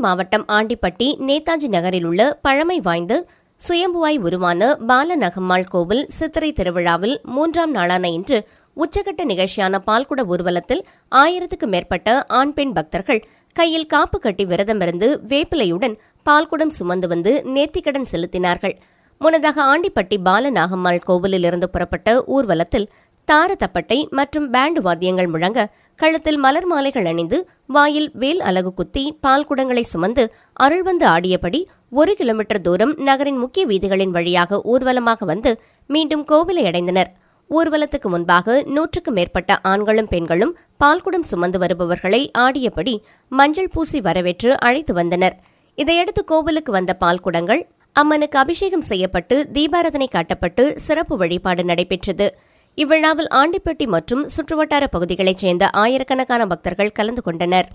மாவட்டம் ஆண்டிப்பட்டி நேதாஜி நகரில் உள்ள பழமை வாய்ந்த சுயம்புவாய் உருவான பாலநகம்மாள் கோவில் சித்திரை திருவிழாவில் மூன்றாம் நாளான இன்று உச்சகட்ட நிகழ்ச்சியான பால்குட ஊர்வலத்தில் ஆயிரத்துக்கு மேற்பட்ட ஆண் பெண் பக்தர்கள் கையில் காப்பு கட்டி விரதமிருந்து வேப்பிலையுடன் பால்குடம் சுமந்து வந்து நேர்த்திக்கடன் செலுத்தினார்கள். முன்னதாக ஆண்டிப்பட்டி பாலநாகம்மாள் கோவிலில் இருந்து புறப்பட்ட ஊர்வலத்தில் தாரதப்பட்டை மற்றும் பேண்டு வாத்தியங்கள் முழங்க கழுத்தில் மலர் மாலைகள் அணிந்து வாயில் வேல் அலகு குத்தி பால் குடங்களை சுமந்து அருள் வந்து ஆடியபடி ஒரு கிலோமீட்டர் தூரம் நகரின் முக்கிய வீதிகளின் வழியாக ஊர்வலமாக வந்து மீண்டும் கோவிலை அடைந்தனர். ஊர்வலத்துக்கு முன்பாக நூற்றுக்கும் மேற்பட்ட ஆண்களும் பெண்களும் பால்குடம் சுமந்து வருபவர்களை ஆடியபடி மஞ்சள் பூசி வரவேற்று அழைத்து வந்தனர். இதையடுத்து கோவிலுக்கு வந்த பால்குடங்கள் அம்மனுக்கு அபிஷேகம் செய்யப்பட்டு தீபாரதனை காட்டப்பட்டு சிறப்பு வழிபாடு நடைபெற்றது. இவ்விழாவில் ஆண்டிப்பட்டி மற்றும் சுற்றுவட்டார பகுதிகளைச் சேர்ந்த ஆயிரக்கணக்கான பக்தர்கள் கலந்து கொண்டனர்.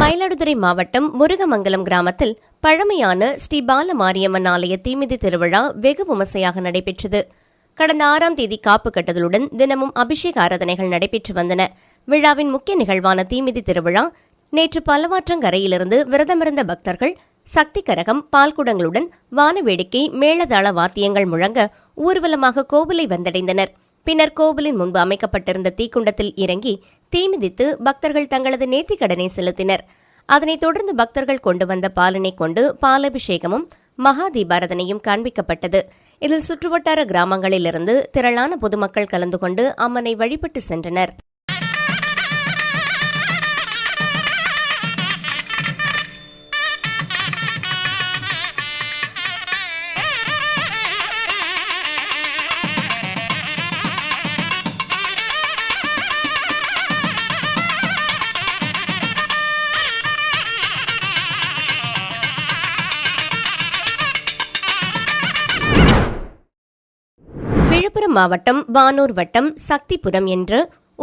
மயிலாடுதுறை மாவட்டம் முருகமங்கலம் கிராமத்தில் பழமையான ஸ்ரீ பால மாரியம்மன் ஆலய தீமிதி திருவிழா வெகு விமர்சையாக நடைபெற்றது. கடந்த ஆறாம் தேதி காப்பு கட்டுதலுடன் தினமும் அபிஷேக ஆராதனைகள் நடைபெற்று வந்தன. விழாவின் முக்கிய நிகழ்வான தீமிதி திருவிழா நேற்று பல்லவாற்றங்கரையிலிருந்து விரதமிருந்த பக்தர்கள் சக்தி கரகம் பால்குடங்களுடன் வானவேடிக்கை மேளதாள வாத்தியங்கள் முழங்க ஊர்வலமாக கோவிலை வந்தடைந்தனர். பின்னர் கோவிலின் முன்பு அமைக்கப்பட்டிருந்த தீக்குண்டத்தில் இறங்கி தீமிதித்து பக்தர்கள் தங்களது நேர்த்திக்கடனை செலுத்தினர். அதனைத் தொடர்ந்து பக்தர்கள் கொண்டு வந்த பாலனை கொண்டு பாலபிஷேகமும் மகா தீபாரதனையும் காண்பிக்கப்பட்டது. இதில் சுற்றுவட்டார கிராமங்களிலிருந்து திரளான பொதுமக்கள் கலந்து கொண்டு அம்மனை வழிபட்டு சென்றனர். மாவட்டம் வானூர் வட்டம் சக்திபுரம் என்ற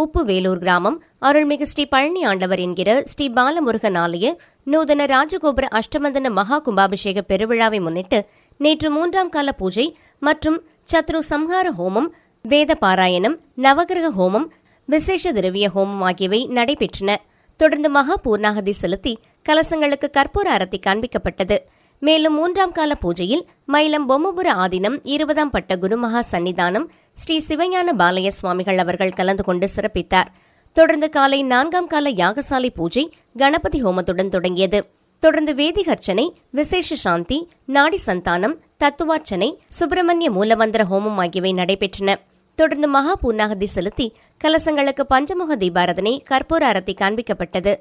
உப்புவேலூர் கிராமம். அருள்மிகு ஸ்ரீ பழனி ஆண்டவர் என்கிற ஸ்ரீ பாலமுருகன் ஆலய நூதன ராஜகோபுர அஷ்டமந்தன மகா கும்பாபிஷேக பெருவிழாவை முன்னிட்டு நேற்று மூன்றாம் கால பூஜை மற்றும் சத்ரு சம்ஹார ஹோமம் வேத பாராயணம் நவகிரக ஹோமம் விசேஷ திரவிய ஹோமம் ஆகியவை நடைபெற்றன. தொடர்ந்து மகா பூர்ணாகதி செலுத்தி கலசங்களுக்கு கற்பூர அரத்தி காண்பிக்கப்பட்டது. மேலும் மூன்றாம் கால பூஜையில் மயிலம் பொம்மபுர ஆதீனம் இருபதாம் பட்ட குருமகா சன்னிதானம் ஸ்ரீ சிவஞான பாலய சுவாமிகள் அவர்கள் கலந்து கொண்டு சிறப்பித்தார். தொடர்ந்து காலை நான்காம் கால யாகசாலை பூஜை கணபதி ஹோமத்துடன் தொடங்கியது. தொடர்ந்து வேதிகர்ச்சனை விசேஷ சாந்தி நாடி சந்தானம் தத்துவார்ச்சனை சுப்பிரமணிய மூலமந்திர ஹோமம் ஆகியவை நடைபெற்றன. தொடர்ந்து மகா பூர்ணாகதி செலுத்தி கலசங்களுக்கு பஞ்சமுக தீபாரதனை கற்பூர அரத்தி காண்பிக்கப்பட்டது.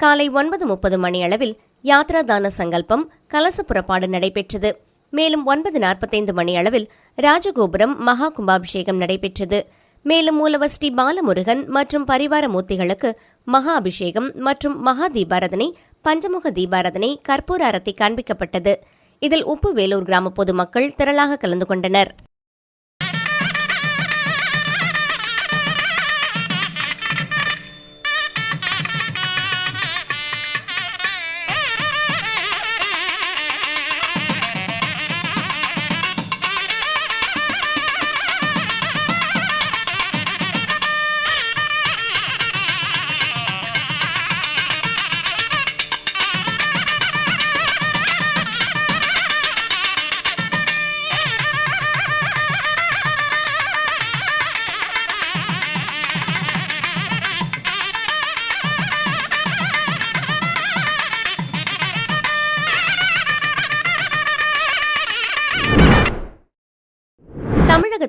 காலை ஒன்பது முப்பது மணி அளவில் யாத்ரா தான சங்கல்பம் கலச புறப்பாடு நடைபெற்றது. மேலும் ஒன்பது நாற்பத்தைந்து மணி அளவில் ராஜகோபுரம் மகா கும்பாபிஷேகம் நடைபெற்றது. மேலும் மூலவர் ஸ்ரீ பாலமுருகன் மற்றும் பரிவார மூர்த்திகளுக்கு மகா அபிஷேகம் மற்றும் மகா தீபாரதனை பஞ்சமுக தீபாரதனை கற்பூர அரத்தி காண்பிக்கப்பட்டது. இதில் உப்பு வேலூர் கிராம பொதுமக்கள் திரளாக கலந்து கொண்டனர்.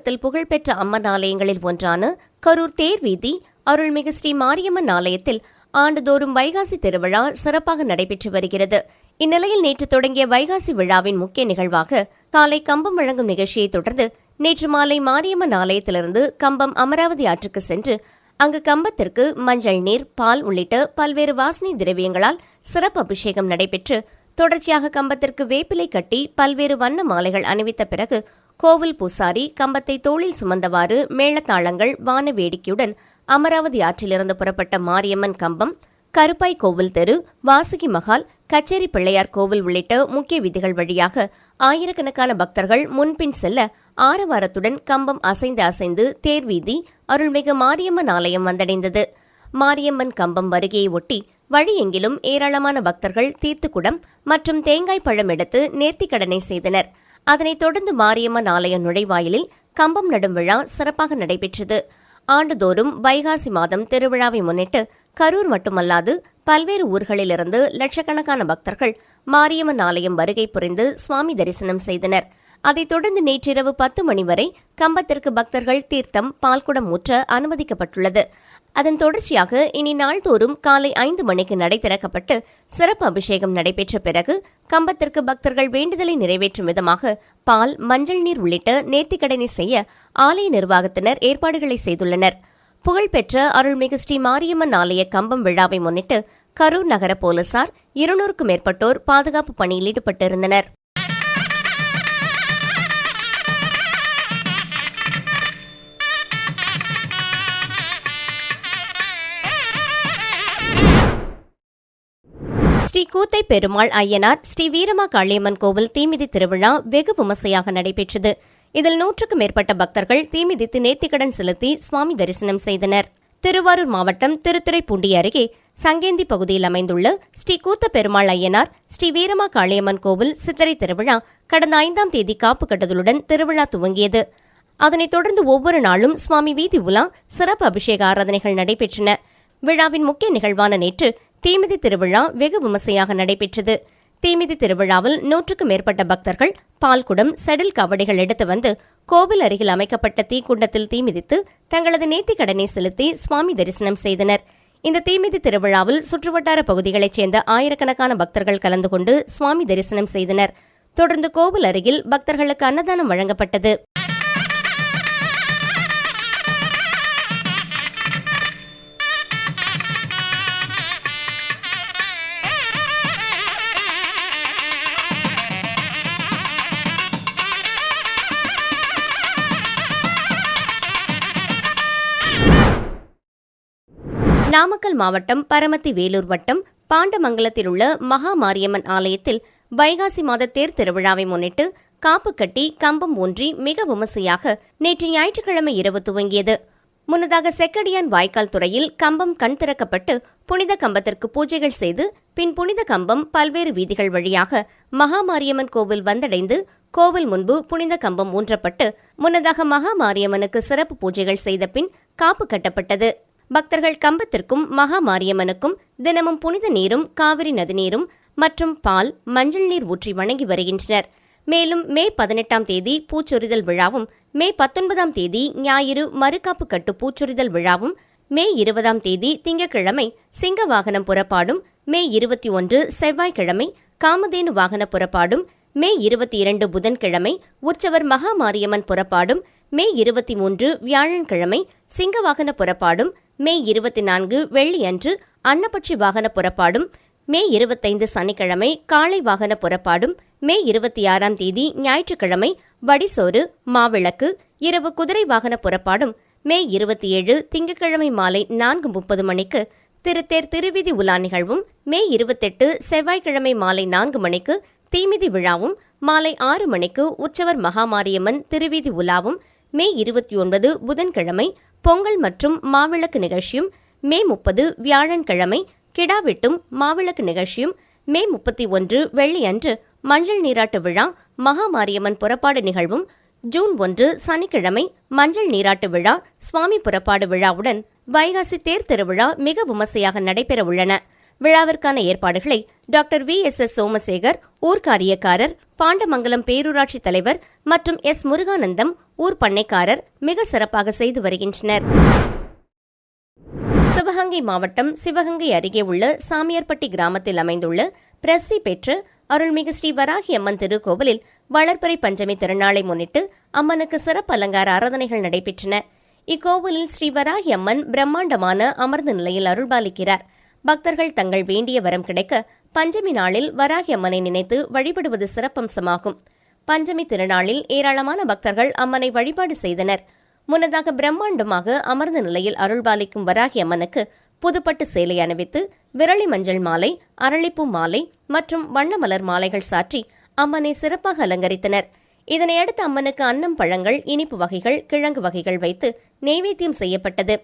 தமிழகத்தில் புகழ்பெற்ற அம்மன் ஆலயங்களில் ஒன்றான கரூர் தேர் வீதி அருள்மிகு ஸ்ரீ மாரியம்மன் ஆலயத்தில் ஆண்டுதோறும் வைகாசி திருவிழா சிறப்பாக நடைபெற்று வருகிறது. இந்நிலையில் நேற்று தொடங்கிய வைகாசி விழாவின் முக்கிய நிகழ்வாக காலை கம்பம் வழங்கும் நிகழ்ச்சியை தொடர்ந்து நேற்று மாலை மாரியம்மன் ஆலயத்திலிருந்து கம்பம் அமராவதி ஆற்றுக்கு சென்று அங்கு கம்பத்திற்கு மஞ்சள் நீர் பால் உள்ளிட்ட பல்வேறு வாசனை திரவியங்களால் சிறப்பு அபிஷேகம் நடைபெற்று தொடர்ச்சியாக கம்பத்திற்கு வேப்பிலை கட்டி பல்வேறு வண்ண மாலைகள் அணிவித்த பிறகு கோவில் பூசாரி கம்பத்தை தோளில் சுமந்தவாறு மேளத்தாளங்கள் வான வேடிக்கையுடன் அமராவதி ஆற்றிலிருந்து புறப்பட்ட மாரியம்மன் கம்பம் கருப்பாய் கோவில் தெரு வாசுகி மகால் கச்சேரி பிள்ளையார் கோவில் உள்ளிட்ட முக்கிய வீதிகள் வழியாக ஆயிரக்கணக்கான பக்தர்கள் முன்பின் செல்ல ஆரவாரத்துடன் கம்பம் அசைந்து அசைந்து தேர்வீதி அருள்மிகு மாரியம்மன் ஆலயம் வந்தடைந்தது. மாரியம்மன் கம்பம் வருகையை ஒட்டி வழியெங்கிலும் ஏராளமான பக்தர்கள் தீர்த்துக்குடம் மற்றும் தேங்காய் பழம் எடுத்து நேர்த்திக்கடனை செய்தனர். அதனைத் தொடர்ந்து மாரியம்மன் ஆலய நுழைவாயிலில் கம்பம் நடும் விழா சிறப்பாக நடைபெற்றது. ஆண்டுதோறும் வைகாசி மாதம் திருவிழாவை முன்னிட்டு கரூர் மட்டுமல்லாது பல்வேறு ஊர்களிலிருந்து லட்சக்கணக்கான பக்தர்கள் மாரியம்மன் ஆலயம் வருகை புரிந்து சுவாமி தரிசனம் செய்தனர். அதைத் தொடர்ந்து நேற்றிரவு பத்து மணி வரை கம்பத்திற்கு பக்தர்கள் தீர்த்தம் பால்குடம் ஊற்ற அனுமதிக்கப்பட்டுள்ளது. அதன் தொடர்ச்சியாக இனி நாள்தோறும் காலை ஐந்து மணிக்கு நடை திறக்கப்பட்டு சிறப்பு அபிஷேகம் நடைபெற்ற பிறகு கம்பத்திற்கு பக்தர்கள் வேண்டுதலை நிறைவேற்றும் விதமாக பால் மஞ்சள் நீர் உள்ளிட்ட நேர்த்திக்கடனை செய்ய ஆலய நிர்வாகத்தினர் ஏற்பாடுகளை செய்துள்ளனர். புகழ்பெற்ற அருள்மிகு ஸ்ரீ மாரியம்மன் ஆலய கம்பம் விழாவை முன்னிட்டு கரூர் நகர போலீசார் இருநூறுக்கும் மேற்பட்டோர் பாதுகாப்பு பணியில் ஈடுபட்டிருந்தனர். ஸ்ரீ கூத்தை பெருமாள் ஐயனார் ஸ்ரீ வீரமா காளியம்மன் கோவில் தீமிதி திருவிழா வெகு விமர்சையாக நடைபெற்றது. இதில் நூற்றுக்கும் மேற்பட்ட பக்தர்கள் தீமிதித்து நேர்த்திக்கடன் செலுத்தி சுவாமி தரிசனம் செய்தனர். திருவாரூர் மாவட்டம் திருத்துறைப்பூண்டி அருகே சங்கேந்தி பகுதியில் அமைந்துள்ள ஸ்ரீ கூத்த பெருமாள் ஐயனார் ஸ்ரீ வீரமா காளியம்மன் கோவில் சித்திரை திருவிழா கடந்த ஐந்தாம் தேதி காப்பு கட்டுதலுடன் திருவிழா துவங்கியது. அதனைத் தொடர்ந்து ஒவ்வொரு நாளும் சுவாமி வீதி உலா சிறப்பு அபிஷேக ஆராதனைகள் நடைபெற்றன. விழாவின் முக்கிய நிகழ்வான நேற்று தீமிதி திருவிழா வெகு விமர்சையாக நடைபெற்றது. தீமிதி திருவிழாவில் நூற்றுக்கும் மேற்பட்ட பக்தர்கள் பால்குடம் செடில் கவடிகள் எடுத்து வந்து கோவில் அருகில் அமைக்கப்பட்ட தீக்குண்டத்தில் தீமிதித்து தங்களது நேர்த்திக் கடனை செலுத்தி சுவாமி தரிசனம் செய்தனர். இந்த தீமிதி திருவிழாவில் சுற்றுவட்டார பகுதிகளைச் சேர்ந்த ஆயிரக்கணக்கான பக்தர்கள் கலந்து கொண்டு சுவாமி தரிசனம் செய்தனர். தொடர்ந்து கோவில் அருகில் பக்தர்களுக்கு அன்னதானம் வழங்கப்பட்டது. நாமக்கல் மாவட்டம் பரமத்தி வேலூர் வட்டம் பாண்டமங்கலத்தில் உள்ள மகா மாரியம்மன் ஆலயத்தில் வைகாசி மாத தேர் திருவிழாவை முன்னிட்டு காப்பு கட்டி கம்பம் ஒன்றி மிக விமர்சையாக நேற்று ஞாயிற்றுக்கிழமை இரவு துவங்கியது. முன்னதாக செக்கடியான் வாய்க்கால் துறையில் கம்பம் கண் திறக்கப்பட்டு புனித கம்பத்திற்கு பூஜைகள் செய்து பின் புனித கம்பம் பல்வேறு வீதிகள் வழியாக மகாமாரியம்மன் கோவில் வந்தடைந்து கோவில் முன்பு புனித கம்பம் ஊன்றப்பட்டு முன்னதாக மகாமாரியம்மனுக்கு சிறப்பு பூஜைகள் செய்த பின் காப்பு கட்டப்பட்டது. பக்தர்கள் கம்பத்திற்கும் மகா மாரியம்மனுக்கும் தினமும் புனித நீரும் காவிரி நதிநீரும் மற்றும் பால் மஞ்சள் நீர் ஊற்றி வணங்கி வருகின்றனர். மேலும் மே பதினெட்டாம் தேதி பூச்சொரிதல் விழாவும் மே பத்தொன்பதாம் தேதி ஞாயிறு மறுகாப்பு கட்டு பூச்சொரிதல் விழாவும் மே இருபதாம் தேதி திங்கட்கிழமை சிங்க வாகனம் புறப்பாடும் மே இருபத்தி ஒன்று செவ்வாய்க்கிழமை காமதேனு வாகன புறப்பாடும் மே இருபத்தி இரண்டு புதன்கிழமை உற்சவர் மகா மாரியம்மன் புறப்பாடும் மே இருபத்தி மூன்று வியாழன்கிழமை சிங்க வாகன புறப்பாடும் மே இருபத்தி நான்கு வெள்ளியன்று அன்னப்பட்சி வாகன புறப்பாடும் மே இருபத்தைந்து சனிக்கிழமை காலை வாகன புறப்பாடும் மே இருபத்தி ஆறாம் தேதி ஞாயிற்றுக்கிழமை வடிசோறு மாவிளக்கு இரவு குதிரை வாகன புறப்பாடும் மே இருபத்தி ஏழு திங்கட்கிழமை மாலை நான்கு முப்பது மணிக்கு திருத்தேர் திருவிதி உலா நிகழ்வும் மே இருபத்தெட்டு செவ்வாய்க்கிழமை மாலை நான்கு மணிக்கு தீமிதி விழாவும் மாலை ஆறு மணிக்கு உற்சவர் மகாமாரியம்மன் திருவீதி உலாவும் மே இருபத்தி ஒன்பது புதன்கிழமை பொங்கல் மற்றும் மாவிளக்கு நிகழ்ச்சியும் மே முப்பது வியாழன்கிழமை கிடாவெட்டும் மாவிளக்கு நிகழ்ச்சியும் மே முப்பத்தி ஒன்று வெள்ளியன்று மஞ்சள் நீராட்டு விழா மகா மாரியம்மன் புறப்பாடு நிகழ்வும் ஜூன் ஒன்று சனிக்கிழமை மஞ்சள் நீராட்டு விழா சுவாமி புறப்பாடு விழாவுடன் வைகாசி தேர் திருவிழா மிக விமர்சையாக நடைபெற உள்ளன விழாவிற்கான ஏற்பாடுகளை doctor V S S Somasekar ஊர்காரியக்காரர் Pandamangalam பேரூராட்சி தலைவர் மற்றும் எஸ் முருகானந்தம் ஊர் பண்ணைக்காரர் மிக சிறப்பாக செய்து வருகின்றனர். சிவகங்கை மாவட்டம் சிவகங்கை அருகே உள்ள சாமியார்பட்டி கிராமத்தில் அமைந்துள்ள பிரசி பெற்று அருள்மிகு ஸ்ரீ வராகி அம்மன் திருக்கோவிலில் வளர்ப்பறை பஞ்சமி திருநாளை முன்னிட்டு அம்மனுக்கு சிறப்பு அலங்கார ஆராதனைகள் நடைபெற்றன. இக்கோவிலில் ஸ்ரீ வராகி அம்மன் பிரம்மாண்டமான அமர்ந்த நிலையில் அருள்பாலிக்கிறார். பக்தர்கள் தங்கள் வேண்டிய வரம் கிடைக்க பஞ்சமி நாளில் வராகி அம்மனை நினைத்து வழிபடுவது சிறப்பம்சமாகும். பஞ்சமி திருநாளில் ஏராளமான பக்தர்கள் அம்மனை வழிபாடு செய்தனர். முன்னதாக பிரம்மாண்டமாக அமர்ந்த நிலையில் அருள்பாலிக்கும் வராகி அம்மனுக்கு புதுப்பட்டு சேலை அணிவித்து விரலி மஞ்சள் மாலை அரளிப்பூ மாலை மற்றும் வண்ணமலர் மாலைகள் சாற்றி அம்மனை சிறப்பாக அலங்கரித்தனர். இதனையடுத்து அம்மனுக்கு அன்னம் பழங்கள் இனிப்பு வகைகள் கிழங்கு வகைகள் வைத்து நெய்வேத்தியம் செய்யப்பட்டது.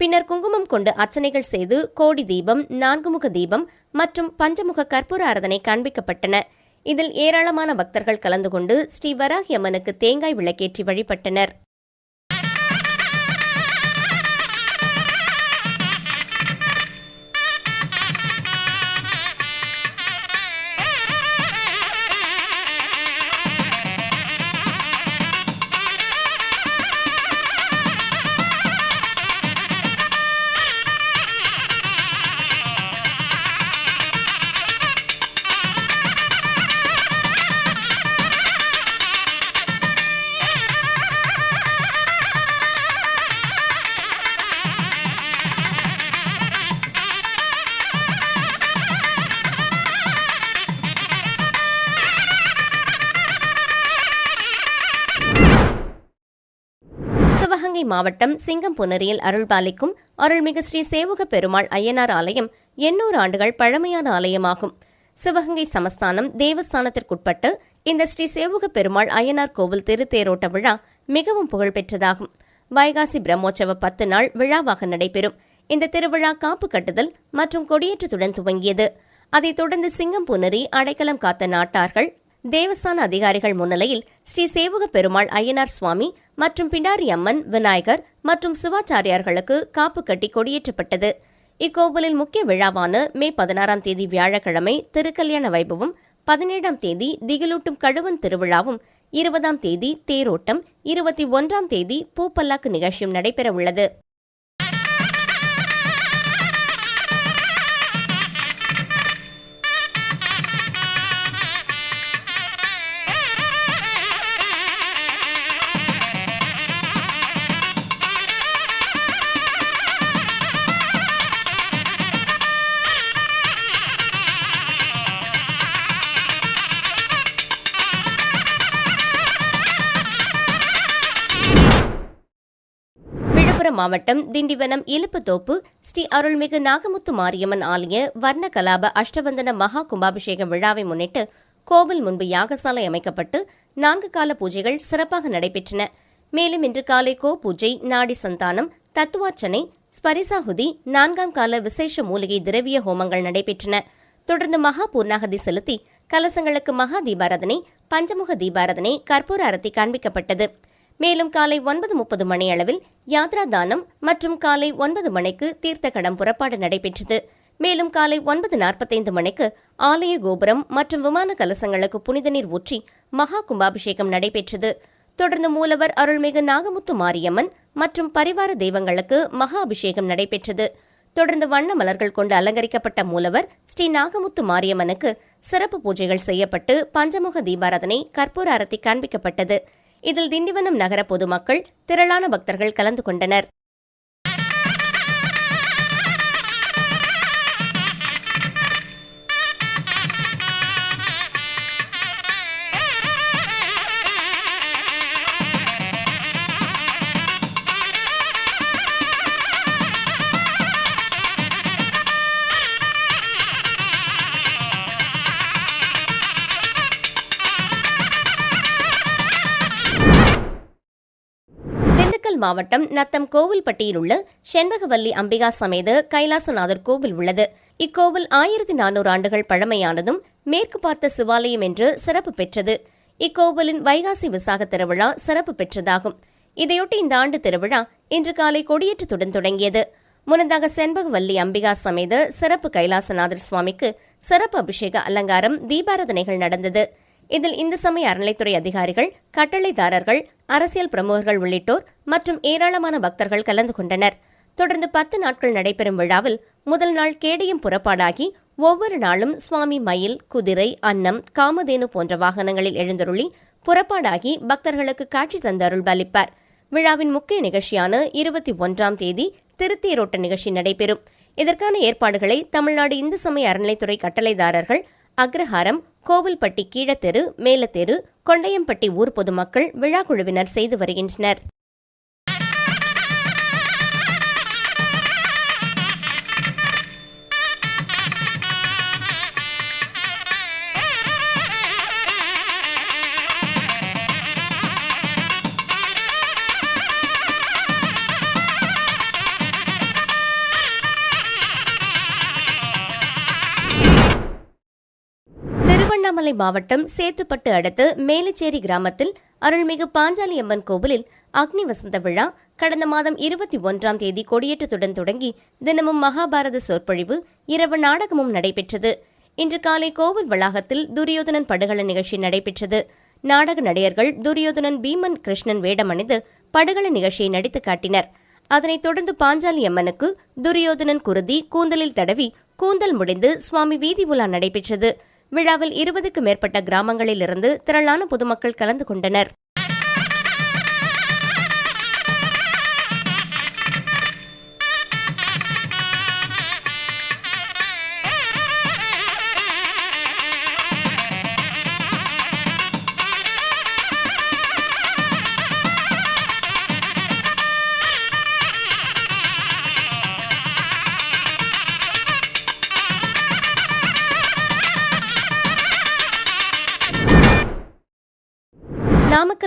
பின்னர் குங்குமம் கொண்டு அர்ச்சனைகள் செய்து கோடி தீபம் நான்குமுக தீபம் மற்றும் பஞ்சமுக கற்பூர ஆராதனை காண்பிக்கப்பட்டன. இதில் ஏராளமான பக்தர்கள் கலந்து கொண்டு ஸ்ரீ வராகியம்மனுக்கு தேங்காய் விளக்கேற்றி வழிபட்டனர். மாவட்டம் சிங்கம்புனரியில் அருள்பாலிக்கும் அருள்மிகு ஸ்ரீ சேவக பெருமாள் ஐயனார் ஆலயம் எண்ணூறு ஆண்டுகள் பழமையான ஆலயமாகும். சிவகங்கை சமஸ்தானம் தேவஸ்தானத்திற்குட்பட்டு இந்த ஸ்ரீ சேவுக பெருமாள் ஐயனார் கோவில் திருத்தேரோட்ட விழா மிகவும் புகழ்பெற்றதாகும். வைகாசி பிரம்மோற்சவ பத்து நாள் விழாவாக நடைபெறும். இந்த திருவிழா காப்பு கட்டுதல் மற்றும் கொடியேற்றத்துடன் துவங்கியது. அதைத் தொடர்ந்து சிங்கம்புனரி அடைக்கலம் காத்த நாட்டார்கள் தேவஸ்தான அதிகாரிகள் முன்னிலையில் ஸ்ரீ சேவக பெருமாள் ஐயனார் சுவாமி மற்றும் பிண்டாரி அம்மன் விநாயகர் மற்றும் சிவாச்சாரியார்களுக்கு காப்பு கட்டி கொடியேற்றப்பட்டது. இக்கோவிலில் முக்கிய விழாவான மே பதினாறாம் தேதி வியாழக்கிழமை திருக்கல்யாண வைபவம் பதினேழாம் தேதி திகிலூட்டும் கழுவன் திருவிழாவும் இருபதாம் தேதி தேரோட்டம் இருபத்தி ஒன்றாம் தேதி பூப்பல்லாக்கு நிகழ்ச்சியும் நடைபெறவுள்ளது. மாவட்டம் திண்டிவனம் இலுப்புத்தோப்பு ஸ்ரீ அருள்மிகு நாகமுத்து மாரியம்மன் ஆலய வர்ண கலாப அஷ்டவந்தன மகா கும்பாபிஷேக விழாவை முன்னிட்டு கோவில் முன்பு யாகசாலை அமைக்கப்பட்டு நான்கு கால பூஜைகள் சிறப்பாக நடைபெற்றன. மேலும் இன்று காலை கோ பூஜை நாடி சந்தானம் தத்துவார்ச்சனை ஸ்பரிசாகுதி நான்காம் கால விசேஷ மூலிகை திரவிய ஹோமங்கள் நடைபெற்றன. தொடர்ந்து மகா பூர்ணாகதி செலுத்தி கலசங்களுக்கு மகா தீபாராதனை பஞ்சமுக தீபாராதனை கற்பூர அரத்தி காண்பிக்கப்பட்டது. மேலும் காலை ஒன்பது முப்பது மணி அளவில் யாத்ரா தானம் மற்றும் காலை ஒன்பது மணிக்கு தீர்த்த கடம் புறப்பாடு நடைபெற்றது. மேலும் காலை ஒன்பது நாற்பத்தைந்து மணிக்கு ஆலய கோபுரம் மற்றும் விமான கலசங்களுக்கு புனித நீர் ஊற்றி மகா கும்பாபிஷேகம் நடைபெற்றது. தொடர்ந்து மூலவர் அருள்மிகு நாகமுத்து மாரியம்மன் மற்றும் பரிவார தெய்வங்களுக்கு மகா அபிஷேகம் நடைபெற்றது. தொடர்ந்து வண்ண மலர்கள் கொண்டு அலங்கரிக்கப்பட்ட மூலவர் ஸ்ரீ நாகமுத்து மாரியம்மனுக்கு சிறப்பு பூஜைகள் செய்யப்பட்டு பஞ்சமுக தீபாராதனை கற்பூர அரத்தி காண்பிக்கப்பட்டது. இதில் திண்டிவனம் நகர பொதுமக்கள் திரளான பக்தர்கள் கலந்து கொண்டனர் மாவட்டம் நத்தம் கோவில்பட்டியில் உள்ள செண்பகவல்லி அம்பிகா சமேத கைலாசநாதர் கோவில் உள்ளது. இக்கோவில் ஆயிரத்தி நானூறு ஆண்டுகள் பழமையானதும் மேற்கு பார்த்த சிவாலயம் என்று சிறப்பு பெற்றது. இக்கோவிலின் வைகாசி விசாக திருவிழா சிறப்பு பெற்றதாகும். இதையொட்டி இந்த ஆண்டு திருவிழா இன்று காலை கொடியேற்றத்துடன் தொடங்கியது. முன்னதாக செண்பகவல்லி அம்பிகா சமேத சிறப்பு கைலாசநாதர் சுவாமிக்கு சிறப்பு அபிஷேக அலங்காரம் தீபாராதனைகள் நடந்தது. இதில் இந்து சமய அறநிலைத்துறை அதிகாரிகள் கட்டளைதாரர்கள் அரசியல் பிரமுகர்கள் உள்ளிட்டோர் மற்றும் ஏராளமான பக்தர்கள் கலந்து கொண்டனர். தொடர்ந்து பத்து நாட்கள் நடைபெறும் விழாவில் முதல் நாள் கேடயம் புறப்பாடாகி ஒவ்வொரு நாளும் சுவாமி மயில் குதிரை அன்னம் காமதேனு போன்ற வாகனங்களில் எழுந்தருளி புறப்பாடாகி பக்தர்களுக்கு காட்சி தந்தருள் அருள்பாலிப்பார் விழாவின் முக்கிய நிகழ்ச்சியான இருபத்தி ஒன்றாம் தேதி திருத்தேரோட்ட நிகழ்ச்சி நடைபெறும். இதற்கான ஏற்பாடுகளை தமிழ்நாடு இந்து சமய அறநிலைத்துறை கட்டளைதாரர்கள் அக்ரஹாரம் கோவில்பட்டி கீழத்தெரு மேலத்தெரு கொண்டையம்பட்டி ஊர் பொதுமக்கள் விழா குழுவினர் செய்து வருகின்றனர். திருவண்ணாமலை மாவட்டம் சேத்துப்பட்டு அடுத்து மேலச்சேரி கிராமத்தில் அருள்மிகு பாஞ்சாலி அம்மன் கோவிலில் அக்னி வசந்த விழா கடந்த மாதம் இருபத்தி ஒன்றாம் தேதி கொடியேற்றத்துடன் தொடங்கி தினமும் மகாபாரத சொற்பொழிவு இரவு நாடகமும் நடைபெற்றது. இன்று காலை கோவில் வளாகத்தில் துரியோதனன் படுகள நிகழ்ச்சி நடைபெற்றது. நாடக நடிகர்கள் துரியோதனன் பீமன் கிருஷ்ணன் வேடமணிந்து படுகள நிகழ்ச்சியை நடித்து காட்டினர். அதனைத் தொடர்ந்து பாஞ்சாலி அம்மனுக்கு துரியோதனன் குருதி கூந்தலில் தடவி கூந்தல் முடிந்து சுவாமி வீதி உலா நடைபெற்றது. விழாவில் இருபதுக்கு மேற்பட்ட கிராமங்களிலிருந்து திரளான பொதுமக்கள் கலந்து கொண்டனர்.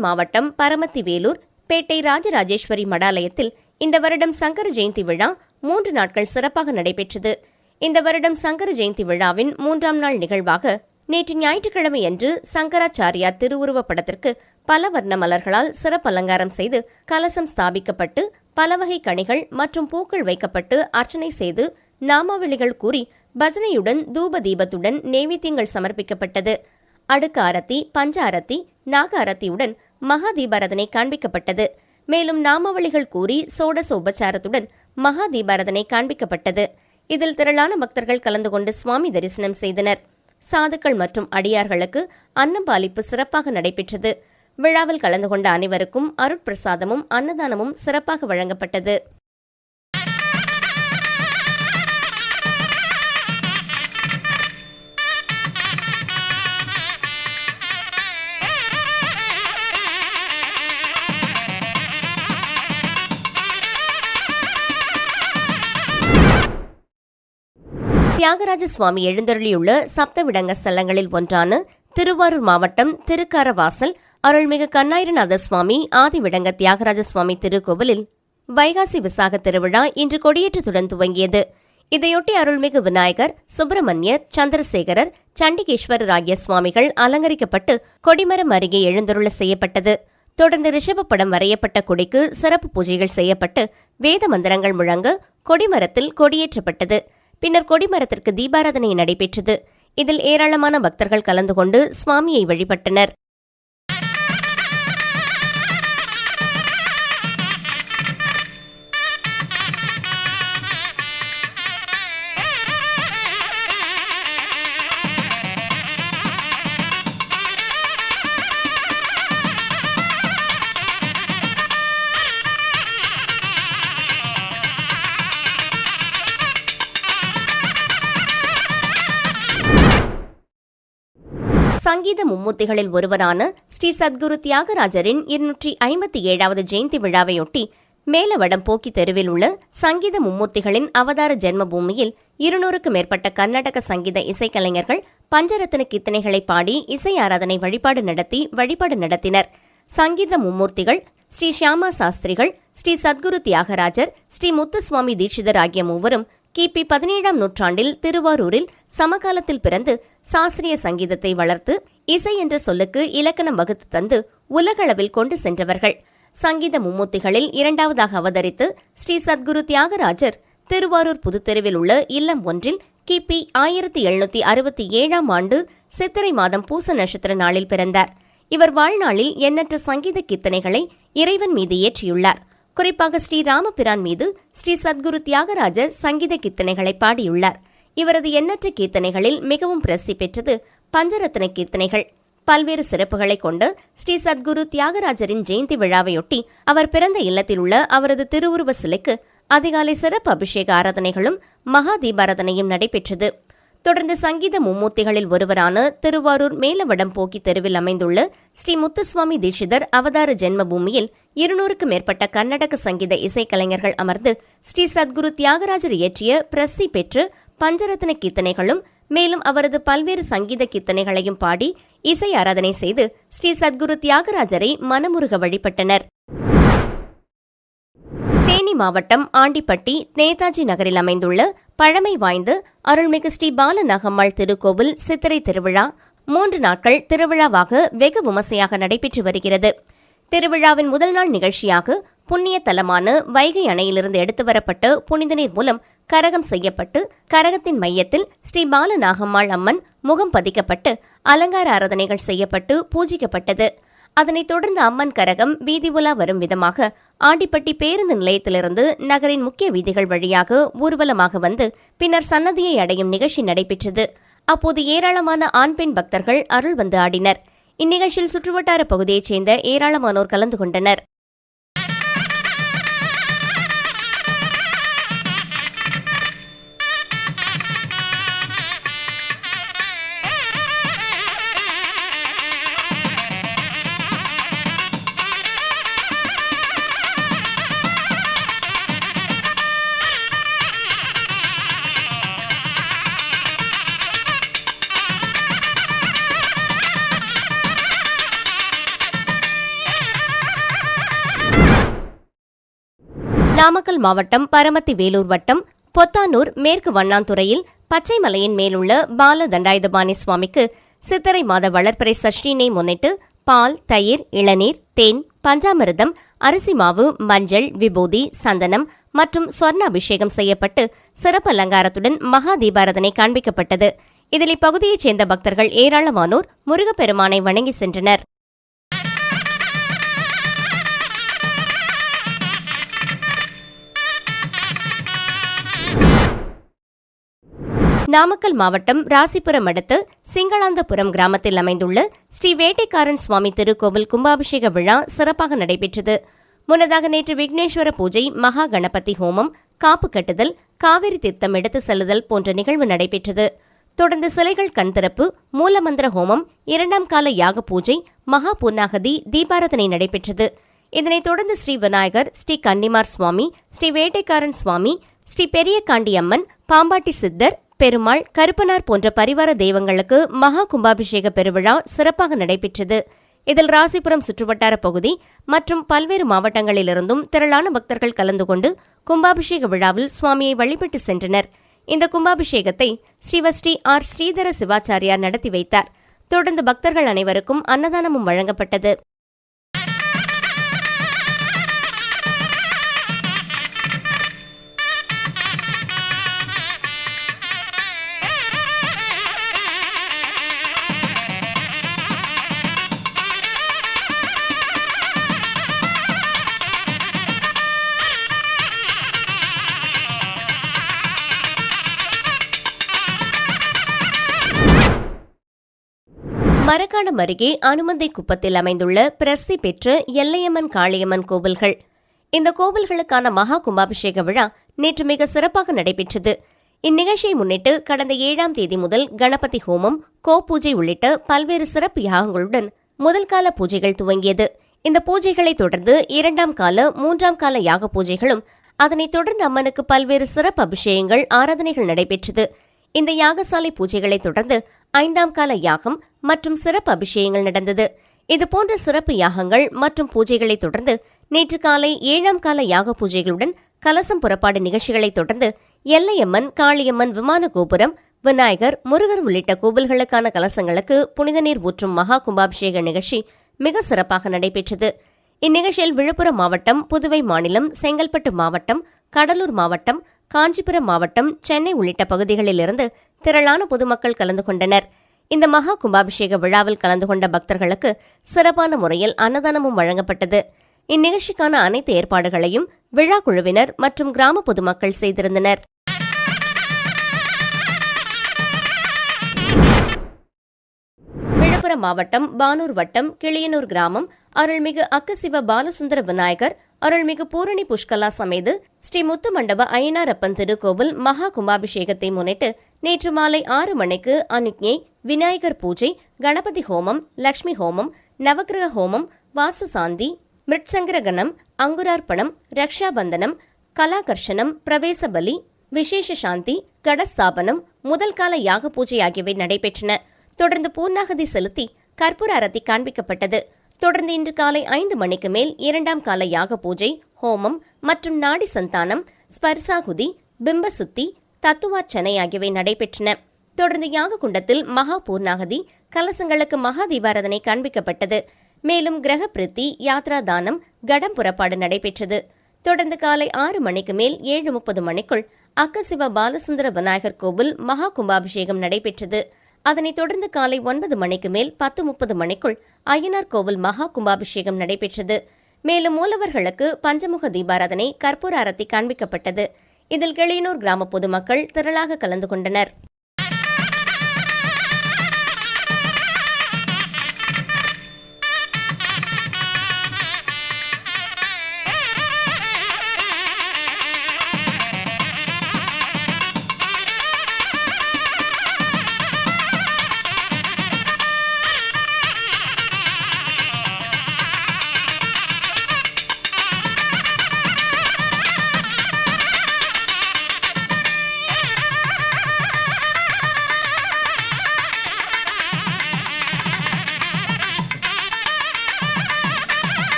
நாமக்கல் மாவட்டம் பரமத்தி வேலூர் பேட்டை ராஜராஜேஸ்வரி மடாலயத்தில் இந்த வருடம் சங்கர ஜெயந்தி விழா மூன்று நாட்கள் சிறப்பாக நடைபெற்றது. இந்த வருடம் சங்கர ஜெயந்தி விழாவின் மூன்றாம் நாள் நிகழ்வாக நேற்று ஞாயிற்றுக்கிழமை அன்று சங்கராச்சாரியார் திருவுருவப் படத்திற்கு பல வர்ண மலர்களால் சிறப்பு அலங்காரம் செய்து கலசம் ஸ்தாபிக்கப்பட்டு பல வகை கனிகள் மற்றும் பூக்கள் வைக்கப்பட்டு அர்ச்சனை செய்து நாமாவளிகள் கூறி பஜனையுடன் தூப தீபத்துடன் நெய்வேத்தியங்கள் சமர்ப்பிக்கப்பட்டது. அடுக்கு அரத்தி பஞ்ச அரத்தி நாக அரத்தியுடன் மகாதீபாரதனை காண்பிக்கப்பட்டது. மேலும் நாமாவளிகள் கூறி சோடச உபச்சாரத்துடன் மகா தீபாரதனை காண்பிக்கப்பட்டது. இதில் திரளான பக்தர்கள் கலந்து கொண்டு சுவாமி தரிசனம் செய்தனர். சாதுக்கள் மற்றும் அடியார்களுக்கு அன்னபாலிப்பு சிறப்பாக நடைபெற்றது. விழாவில் கலந்து கொண்ட அனைவருக்கும் அருட்பிரசாதமும் அன்னதானமும் சிறப்பாக வழங்கப்பட்டது. தியாகராஜ சுவாமி எழுந்தருளியுள்ள சப்தவிடங்க ஸ்தலங்களில் ஒன்றான திருவாரூர் மாவட்டம் திருக்காரவாசல் அருள்மிகு கண்ணாயிரநாத சுவாமி ஆதிவிடங்க தியாகராஜ சுவாமி திருக்கோவிலில் வைகாசி விசாக திருவிழா இன்று கொடியேற்றத்துடன் துவங்கியது. இதையொட்டி அருள்மிகு விநாயகர் சுப்பிரமணியர் சந்திரசேகரர் சண்டிகேஸ்வரர் ஆகிய சுவாமிகள் அலங்கரிக்கப்பட்டு கொடிமரம் அருகே எழுந்தருள செய்யப்பட்டது. தொடர்ந்து ரிஷப படம் வரையப்பட்ட கொடிக்கு சிறப்பு பூஜைகள் செய்யப்பட்டு வேத மந்திரங்கள் முழங்க கொடிமரத்தில் கொடியேற்றப்பட்டது. பின்னர் கொடிமரத்திற்கு தீபாராதனை நடைபெற்றது. இதில் ஏராளமான பக்தர்கள் கலந்து கொண்டு சுவாமியை வழிபட்டனர். சங்கீத மும்மூர்த்திகளில் ஒருவரான ஸ்ரீ சத்குரு தியாகராஜரின் இருநூற்றி ஐம்பத்தி ஏழாவது ஜெயந்தி விழாவையொட்டி மேலவடம் போக்கி தெருவில் உள்ள சங்கீத மும்மூர்த்திகளின் அவதார ஜென்மபூமியில் இருநூறுக்கு மேற்பட்ட கர்நாடக சங்கீத இசைக்கலைஞர்கள் பஞ்சரத்ன கீர்த்தனைகளை பாடி இசை ஆராதனை வழிபாடு நடத்தி வழிபாடு நடத்தினர். சங்கீத மும்மூர்த்திகள் ஸ்ரீ ஷியாமா சாஸ்திரிகள் ஸ்ரீ சத்குரு தியாகராஜர் ஸ்ரீ முத்துசுவாமி தீட்சிதர் ஆகிய மூவரும் கிபி பதினேழாம் நூற்றாண்டில் திருவாரூரில் சமகாலத்தில் பிறந்து சாஸ்திரிய சங்கீதத்தை வளர்த்து இசை என்ற சொல்லுக்கு இலக்கணம் வகுத்து தந்து உலகளவில் கொண்டு சென்றவர்கள். சங்கீத மும்மூர்த்திகளில் இரண்டாவதாக அவதரித்து ஸ்ரீ சத்குரு தியாகராஜர் திருவாரூர் புதுத்தெருவில் உள்ள இல்லம் ஒன்றில் கிபி ஆயிரத்தி எழுநூத்தி அறுபத்தி ஏழாம் ஆண்டு சித்திரை மாதம் பூச நட்சத்திர நாளில் பிறந்தார். இவர் வாழ்நாளில் எண்ணற்ற சங்கீத கீர்த்தனைகளை இறைவன் மீது ஏற்றியுள்ளார். குறிப்பாக ஸ்ரீ ராமபிரான் மீது ஸ்ரீ சத்குரு தியாகராஜர் சங்கீத கீர்த்தனைகளை பாடியுள்ளார். இவரது எண்ணற்ற கீர்த்தனைகளில் மிகவும் பிரசித்தி பெற்றது பஞ்சரத்ன கீர்த்தனைகள். பல்வேறு சிறப்புகளை கொண்டு ஸ்ரீ சத்குரு தியாகராஜரின் ஜெயந்தி விழாவையொட்டி அவர் பிறந்த இல்லத்தில் உள்ள அவரது திருவுருவ சிலைக்கு அதிகாலை சிறப்பு அபிஷேக ஆராதனைகளும் மகா தீபாராதனையும் நடைபெற்றது. தொடர்ந்து சங்கீத மும்மூர்த்திகளில் ஒருவரான திருவாரூர் மேலவடம் போக்கி தெருவில் அமைந்துள்ள ஸ்ரீ முத்துசுவாமி தீட்சிதர் அவதார ஜென்மபூமியில் இருநூறுக்கும் இருநூறுக்கு மேற்பட்ட கர்நாடக சங்கீத இசைக்கலைஞர்கள் அமர்ந்து ஸ்ரீ சத்குரு தியாகராஜர் இயற்றிய பிரசி பெற்று பஞ்சரத்ன கீர்த்தனைகளும் மேலும் அவரது பல்வேறு சங்கீத கீர்த்தனைகளையும் பாடி இசை ஆராதனை செய்து ஸ்ரீ சத்குரு தியாகராஜரை மனமுருக வழிபட்டனர். மாவட்டம் ஆண்டிப்பட்டி நேதாஜி நகரில் அமைந்துள்ள பழமை வாய்ந்த அருள்மிகு ஸ்ரீ பாலநகம்மாள் திருக்கோவில் சித்திரை திருவிழா மூன்று நாட்கள் திருவிழாவாக வெகு விமர்சையாக நடைபெற்று வருகிறது. திருவிழாவின் முதல் நாள் நிகழ்ச்சியாக புண்ணிய தலமான வைகை அணையிலிருந்து எடுத்து வரப்பட்ட புனித நீர் மூலம் கரகம் செய்யப்பட்டு கரகத்தின் மையத்தில் ஸ்ரீ பாலநாகம்மாள் அம்மன் முகம் பதிக்கப்பட்டு அலங்கார ஆராதனைகள் செய்யப்பட்டு பூஜிக்கப்பட்டது. அதனைத் தொடர்ந்து அம்மன் கரகம் வீதி உலா வரும் விதமாக ஆண்டிப்பட்டி பேருந்து நிலையத்திலிருந்து நகரின் முக்கிய வீதிகள் வழியாக ஊர்வலமாக வந்து பின்னர் சன்னதியை அடையும் நிகழ்ச்சி நடைபெற்றது. அப்போது ஏராளமான ஆண் பெண் பக்தர்கள் அருள் வந்து ஆடினர். இந்நிகழ்ச்சியில் சுற்றுவட்டார பகுதியைச் சேர்ந்த ஏராளமானோர் கலந்து கொண்டனர். நாமக்கல் மாவட்டம் பரமத்தி வேலூர் வட்டம் பொத்தானூர் மேற்கு வண்ணாந்துறையில் பச்சைமலையின் மேலுள்ள பால தண்டாயுதபாணி சுவாமிக்கு சித்திரை மாத வளர்ப்பறை சஷ்டினை முன்னிட்டு பால் தயிர் இளநீர் தேன் பஞ்சாமிரதம் அரிசி மாவு மஞ்சள் விபூதி சந்தனம் மற்றும் ஸ்வர்ண அபிஷேகம் செய்யப்பட்டு சிறப்பு அலங்காரத்துடன் மகா தீபாரதனை காண்பிக்கப்பட்டது. இதில் இப்பகுதியைச் சேர்ந்த பக்தர்கள் ஏராளமானோர் முருகப்பெருமானை வணங்கி சென்றனர். நாமக்கல் மாவட்டம் ராசிபுரம் அடுத்து சிங்களாந்தபுரம் கிராமத்தில் அமைந்துள்ள ஸ்ரீ வேட்டைக்காரன் சுவாமி திருக்கோவில் கும்பாபிஷேக விழா சிறப்பாக நடைபெற்றது. முன்னதாக நேற்று விக்னேஸ்வர பூஜை மகா கணபதி ஹோமம் காப்பு கட்டுதல் காவிரி தீர்த்தம் எடுத்து செல்லுதல் போன்ற நிகழ்வு நடைபெற்றது. தொடர்ந்து சிலைகள் கண் திறப்பு மூலமந்திர ஹோமம் இரண்டாம் கால யாக பூஜை மகா பூர்ணாகதி தீபாரதனை நடைபெற்றது. இதனைத் தொடர்ந்து ஸ்ரீ விநாயகர் ஸ்ரீ கன்னிமார் சுவாமி ஸ்ரீ வேட்டைக்காரன் சுவாமி ஸ்ரீ பெரிய காண்டியம்மன் பாம்பாட்டி சித்தர் பெருமாள் கருப்பனார் போன்ற பரிவார தெய்வங்களுக்கு மகா கும்பாபிஷேக பெருவிழா சிறப்பாக நடைபெற்றது. இதில் ராசிபுரம் சுற்றுவட்டார பகுதி மற்றும் பல்வேறு மாவட்டங்களிலிருந்தும் திரளான பக்தர்கள் கலந்து கொண்டு கும்பாபிஷேக விழாவில் சுவாமியை வழிபட்டு சென்றனர். இந்த கும்பாபிஷேகத்தை ஸ்ரீவஸ்ரீ ஆர் ஸ்ரீதர சிவாச்சாரியார் நடத்தி வைத்தார். தொடர்ந்து பக்தர்கள் அனைவருக்கும் அன்னதானமும் வழங்கப்பட்டது. மரக்காணம் அருகே அனுமந்தை குப்பத்தில் அமைந்துள்ள பிரசித்தி பெற்ற எல்லையம்மன் காளியம்மன் கோவில்கள். இந்த கோவில்களுக்கான மகா கும்பாபிஷேக விழா நேற்று மிக சிறப்பாக நடைபெற்றது. இந்நிகழ்ச்சியை முன்னிட்டு கடந்த ஏழாம் தேதி முதல் கணபதி ஹோமம் கோ பூஜை உள்ளிட்ட பல்வேறு சிறப்பு யாகங்களுடன் முதல் கால பூஜைகள் துவங்கியது. இந்த பூஜைகளை தொடர்ந்து இரண்டாம் கால மூன்றாம் கால யாக பூஜைகளும் அதனைத் தொடர்ந்து அம்மனுக்கு பல்வேறு சிறப்பு அபிஷேகங்கள் ஆராதனைகள் நடைபெற்றது. இந்த யாகசாலை பூஜைகளை தொடர்ந்து ஐந்தாம் கால யாகம் மற்றும் சிறப்பு அபிஷேகங்கள் நடந்தது. இதுபோன்ற சிறப்பு யாகங்கள் மற்றும் பூஜைகளை தொடர்ந்து நேற்று காலை ஏழாம் கால யாக பூஜைகளுடன் கலசம் புறப்பாடு நிகழ்ச்சிகளை தொடர்ந்து எல்லையம்மன் காளியம்மன் விமான கோபுரம் விநாயகர் முருகர் உள்ளிட்ட கோவில்களுக்கான கலசங்களுக்கு புனித நீர் ஊற்றும் மகா கும்பாபிஷேக நிகழ்ச்சி மிக சிறப்பாக நடைபெற்றது. இந்நிகழ்ச்சியில் விழுப்புரம் மாவட்டம் புதுவை மாநிலம் செங்கல்பட்டு மாவட்டம் கடலூர் மாவட்டம் காஞ்சிபுரம் மாவட்டம் சென்னை உள்ளிட்ட பகுதிகளிலிருந்து திரளான பொதுமக்கள் கலந்து கொண்டனர். இந்த மகா கும்பாபிஷேக விழாவில் கலந்து கொண்ட பக்தர்களுக்கு சிறப்பான முறையில் அன்னதானமும் வழங்கப்பட்டது. இந்நிகழ்ச்சிக்கான அனைத்து ஏற்பாடுகளையும் விழா குழுவினர் மற்றும் கிராம பொதுமக்கள் செய்திருந்தனர். விழுப்புரம் மாவட்டம் பானூர் வட்டம் கிளியனூர் கிராமம் அருள்மிகு அக்கசிவ பாலசுந்தர விநாயகர் அருள்மிகு பூரணி புஷ்கலா சமேது ஸ்ரீ முத்து மண்டப ஐயனாரப்பன் திருக்கோவில் மகா கும்பாபிஷேகத்தை முன்னிட்டு நேற்று மாலை ஆறு மணிக்கு அனுக்ஞை விநாயகர் பூஜை கணபதி ஹோமம் லக்ஷ்மி ஹோமம் நவக்கிரக ஹோமம் வாசு சாந்தி மிருட்சங்கரகணம் அங்குரார்ப்பணம் ரக்ஷாபந்தனம் கலாகர்ஷனம் பிரவேச பலி விசேஷ சாந்தி கடஸ்தாபனம் முதல் கால யாக பூஜை ஆகியவை நடைபெற்றன. தொடர்ந்து பூர்ணாகதி செலுத்தி கற்பூர அரத்தி காண்பிக்கப்பட்டது. தொடர்ந்து இன்று காலை ஐந்து மணிக்கு மேல் இரண்டாம் கால யாக பூஜை ஹோமம் மற்றும் நாடி சந்தானம் ஸ்பர்சாகுதி பிம்பசுத்தி தத்துவாச்சனை தத்துவார்ச்சனை ஆகியவை நடைபெற்றன. தொடர்ந்து யாககுண்டத்தில் மகா பூர்ணாகதி கலசங்களுக்கு மகா தீபாரதனை காண்பிக்கப்பட்டது. மேலும் கிரக பிரித்தி யாத்ரா தானம் கடம் புறப்பாடு நடைபெற்றது. தொடர்ந்து காலை ஆறு மணிக்கு மேல் ஏழு முப்பது மணிக்குள் அக்கசிவ பாலசுந்தர விநாயகர் கோவில் மகா கும்பாபிஷேகம் நடைபெற்றது. அதனைத் தொடர்ந்து காலை ஒன்பது மணிக்கு மேல் பத்து முப்பது மணிக்குள் அய்யனார் கோவில் மகா கும்பாபிஷேகம் நடைபெற்றது. மேலும் மூலவர்களுக்கு பஞ்சமுக தீபாராதனை கற்பூர அரத்தி காண்பிக்கப்பட்டது. இதில் கிளியனூர் கிராம பொதுமக்கள் திரளாக கலந்து கொண்டனர்.